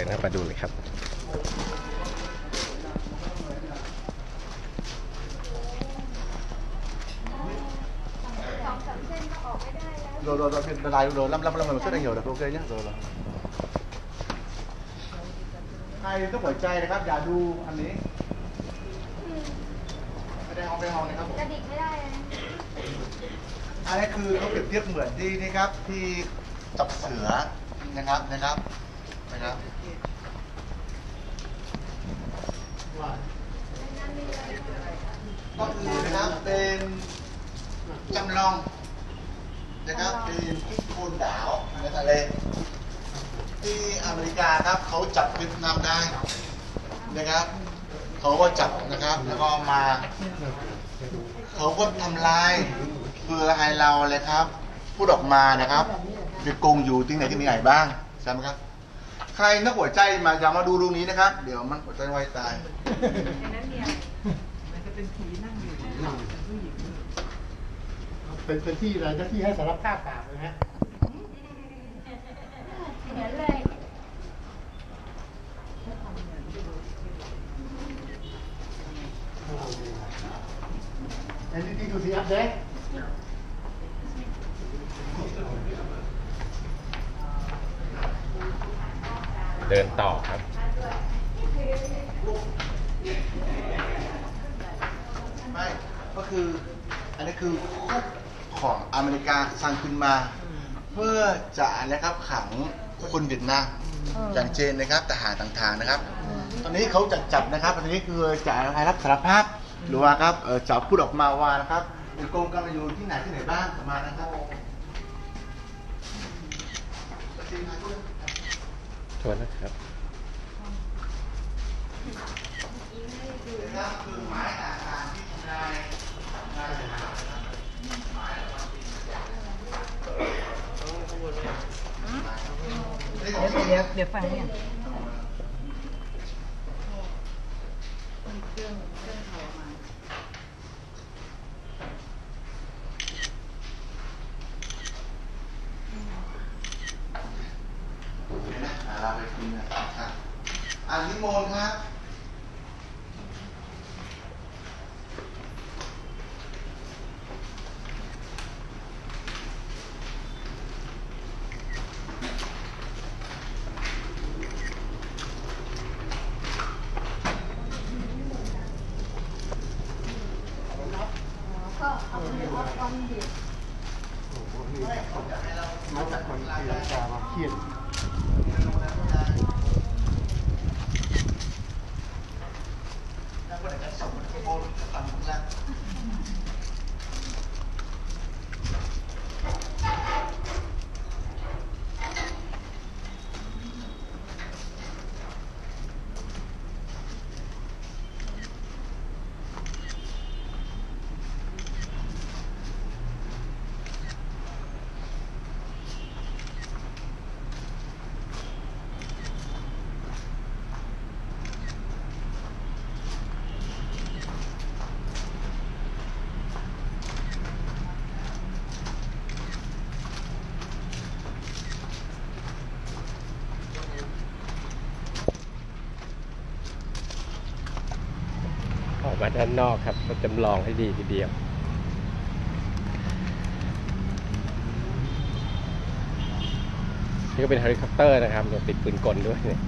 เลยนะครับมาดูเลยครับ rồi rồi rồi rồi lại rồi năm năm năm mình xuất đây nhiều được ok nhé rồi rồi ใครต้องหัวใจนะครับอย่าดูอันนี้ไม่ได้ห้องไม่ได้ห้องนะครับผมกระดิกไม่ได้เลยอันนี้คือเขาเปรียบเทียบเหมือนที่นี่ครับที่จับเสือนะครับนะครับ นะครับก็คือนะครับเป็นจำลองนะครับเป็นที่โคนดาวในทะเลที่อเมริกาครับเขาจับเวียดนามได้นะครับเขาก็จับนะครับแล้วก็มาเขาก็ทำลายเพื่อให้เราเลยครับ พูดออกมานะครับไปกงอยู่ที่ไหนที่ไหนบ้างใช่ไหมครับ ใครนักหัวใจมาอย่ามาดูรูนี้นะครับ เดี๋ยวมันหัวใจวายตายเป็นเป็นที่อะไรนะที่ให้สารภาพบาปนะฮะเหมือนเลย Anything to see up there? เดิ ดินต่อครับ ไม่ก็คืออันนี้คือคุกของอเมริกาสร้างขึ้นมา เพื่อจะนะครับขังคนเวียดนามอย่างเจนนะครับทหารต่างๆนะครับ ตอนนี้เขาจะจับนะครับ ตอนนี้คือจะให้รับสารภาพหรือว่าครับเอ่อจะพูดออกมาว่านะครับเป็นกรมการอยู่ที่ไหนที่ไหนบ้างประมาณนะครับ โทษนะครับเดี๋ยวเดี๋ยวฟังเนี่ยเครื่องเครื่องเขามาดี๋ยวนะหาเราไปกินนะครับ อันนิมนต์ครับก็เอาไปเอาออนดิมาจากคนศรีลังกามาเครียด แล้วก็เดี๋ยวจะส่งมันไปโบนกับฝั่งข้างล่าง ออกมาด้านนอกครับก็จำลองให้ดีทีเดียว นี่ก็เป็นเฮลิคอปเตอร์นะครับเนี่ยติดปืนกลด้วยเนี่ย